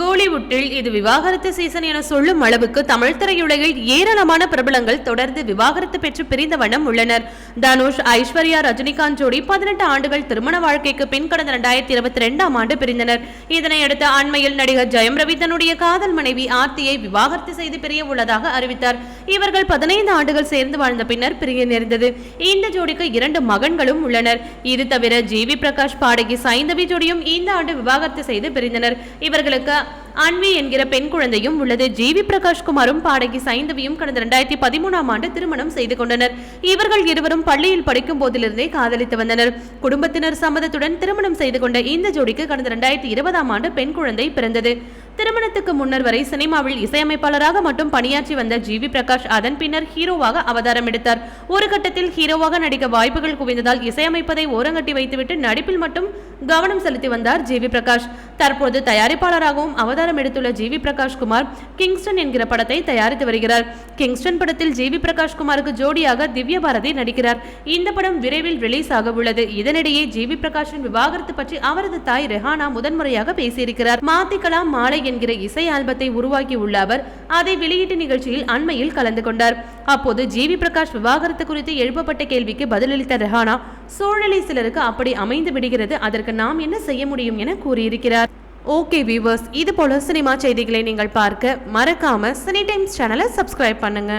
கோலிவுட்டில் இது விவாகரத்து சீசன் என சொல்லும் அளவுக்கு தமிழ் திரையுலகில் ஏராளமான பிரபலங்கள் தொடர்ந்து விவாகரத்து பெற்று பிரிந்த வண்ணம் உள்ளனர். தனுஷ் ஐஸ்வர்யா ரஜினிகாந்த் ஜோடி பதினெட்டு ஆண்டுகள் திருமண வாழ்க்கைக்கு பின் கடந்த இரண்டாயிரத்தி இருபத்தி ரெண்டாம் ஆண்டு பிரிந்தனர். இதனையடுத்து அண்மையில் நடிகர் ஜெயம் ரவி தன்னுடைய காதல் மனைவி ஆர்த்தியை விவாகரத்து செய்து பிரிய உள்ளதாக அறிவித்தார். இவர்கள் பதினைந்து ஆண்டுகள் சேர்ந்து வாழ்ந்த பின்னர் பிரிய நேர்ந்தது. இந்த ஜோடிக்கு இரண்டு மகன்களும் உள்ளனர். இது தவிர ஜி வி பிரகாஷ் பாடகி சைந்தவி ஜோடியும் இந்த ஆண்டு விவாகரத்து செய்து பிரிந்தனர். இவர்களுக்கு அன்வி என்கிற பெண் குழந்தையும் உள்ளது. ஜி. வி. பாடகி சைந்தவியும் கடந்த இரண்டாயிரத்தி பதிமூணாம் ஆண்டு திருமணம் செய்து கொண்டனர். இவர்கள் இருவரும் பள்ளியில் படிக்கும் போதிலிருந்தே காதலித்து வந்தனர். குடும்பத்தினர் சம்மதத்துடன் திருமணம் செய்து கொண்ட இந்த ஜோடிக்கு கடந்த இரண்டாயிரத்தி இருபதாம் ஆண்டு பெண் குழந்தை பிறந்தது. திருமணத்துக்கு முன்னர் வரை சினிமாவில் இசையமைப்பாளராக மட்டும் பணியாற்றி வந்த ஜி வி பிரகாஷ் அதன் பின்னர் ஹீரோவாக அவதாரம் எடுத்தார். ஒரு கட்டத்தில் ஹீரோவாக நடிக்க வாய்ப்புகள் குவிந்ததால் இசையமைப்பதை ஓரங்கட்டி வைத்துவிட்டு நடிப்பில் மட்டும் கவனம் செலுத்தி வந்தார் ஜி வி பிரகாஷ். தற்போது தயாரிப்பாளராகவும் அவதாரம் எடுத்துள்ள G V Prakash Kumar Kingston என்கிற படத்தை தயாரித்து வருகிறார். கிங்ஸ்டன் படத்தில் ஜி வி பிரகாஷ் குமாருக்கு ஜோடியாக திவ்ய பாரதி நடிக்கிறார். இந்த படம் விரைவில் ரிலீஸ் ஆக உள்ளது. இதனிடையே ஜி வி பிரகாஷின் விவாகரத்து பற்றி அவரது தாய் ரெஹானா முதன்முறையாக பேசியிருக்கிறார். மாத்திக்கலாம் மாலை என்கிற இசை ஆல்பத்தை உருவாக்கியுள்ள அவர் அதை வெளியீட்டு நிகழ்ச்சியில் அண்மையில் கலந்து கொண்டார். அப்போது ஜிவி பிரகாஷ் விவாகரத்து குறித்து எழுப்பப்பட்ட கேள்விக்கு பதிலளித்த ரெஹானா சூழ்நிலை சிலருக்கு அப்படி அமைந்து விடுகிறது அதற்கு நாம் என்ன செய்ய முடியும் என கூறியிருக்கிறார். ஓகே வியூவர்ஸ் இது போல சினிமா செய்திகளை நீங்கள் பார்க்க மறக்காம சினி டைம்ஸ் சேனலை சப்ஸ்கிரைப் பண்ணுங்க.